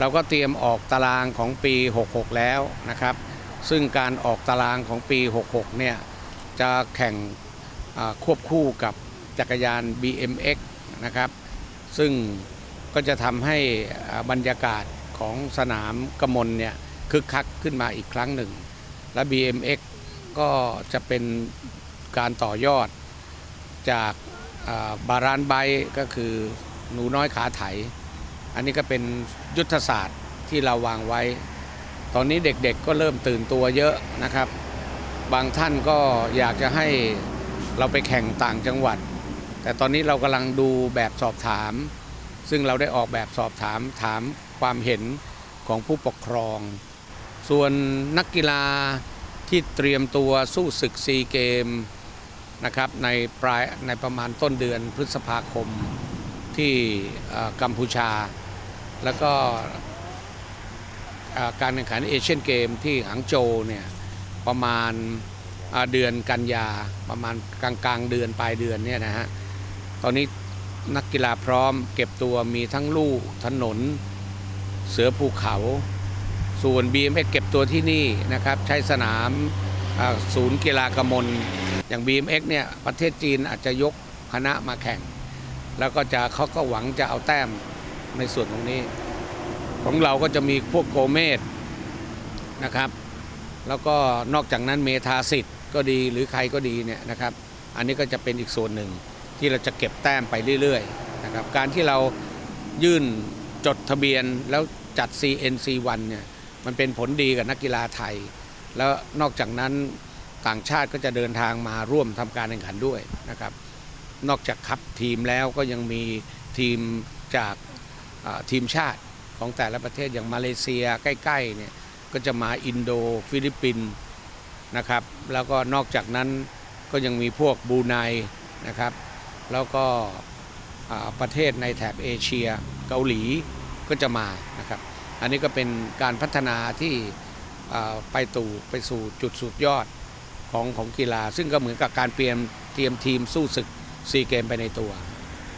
เราก็เตรียมออกตารางของปี 66 แล้วนะครับ ซึ่งการออกตารางของปี 66 เนี่ยจะแข่งควบคู่กับจักรยาน BMX นะครับ ซึ่งก็จะทำให้อาบรรยากาศของสนามกมลเนี่ยคึกคักขึ้นมาอีกครั้งหนึ่ง และ BMX ก็จะเป็นการต่อยอดจากบารานไบก็คือหนูน้อยขาไถ อันนี้ก็เป็นยุทธศาสตร์ที่เราวางไว้ ตอนนี้เด็กๆก็เริ่มตื่นตัวเยอะนะครับ บางท่านก็อยากจะให้เราไปแข่งต่างจังหวัด แต่ตอนนี้เรากำลังดูแบบสอบถาม ซึ่งเราได้ออกแบบสอบถามถามความเห็นของผู้ปกครอง ส่วนนักกีฬาที่เตรียมตัวสู้ศึกซีเกมนะครับในปลายในประมาณต้นเดือนพฤษภาคมที่กัมพูชา แล้วก็การแข่งขันเอเชียนเกมที่หางโจวเนี่ยประมาณาเดือนกันยาประมาณกลางกลางๆเดือนปลายเดือนเนี่ยนะฮะตอนนี้นักกีฬาพร้อมเก็บตัวมีทั้งลู่ถนน เสือภูเขา ส่วน BMX เก็บตัวที่นี่นะครับใช้สนามศูนย์กีฬากมลอย่าง BMX เนี่ยประเทศจีนอาจจะยกคณะมาแข่ง แล้วก็จะเขาก็หวังจะเอาแต้ม ในส่วนตรงนี้ ของเราก็จะมีพวกโกเมสนะครับ แล้วก็นอกจากนั้นเมธาสิทธ์ก็ดีหรือใครก็ดีเนี่ยนะครับ อันนี้ก็จะเป็นอีกส่วนหนึ่งที่เราจะเก็บแต้มไปเรื่อยๆนะครับการที่เรายื่นจดทะเบียนแล้วจัด CNC1 เนี่ยมันเป็นผลดีกับนักกีฬาไทย แล้วนอกจากนั้นต่างชาติก็จะเดินทางมาร่วมทำการแข่งขันด้วยนะครับ นอกจากคับทีมแล้วก็ยังมีทีมจาก ทีมชาติของแต่ละประเทศอย่างมาเลเซียใกล้ๆเนี่ยก็จะมาอินโดฟิลิปปินส์นะครับแล้วก็นอกจากนั้นก็ยังมีพวกบูไนนะครับแล้วก็ประเทศในแถบเอเชียเกาหลีก็จะมานะครับอันนี้ก็เป็นการพัฒนาที่ไปตู่ไปสู่จุดสุดยอดของของกีฬา ซึ่งก็เหมือนกับการเตรียมเตรียมทีมสู้ศึกซีเกมไปในตัว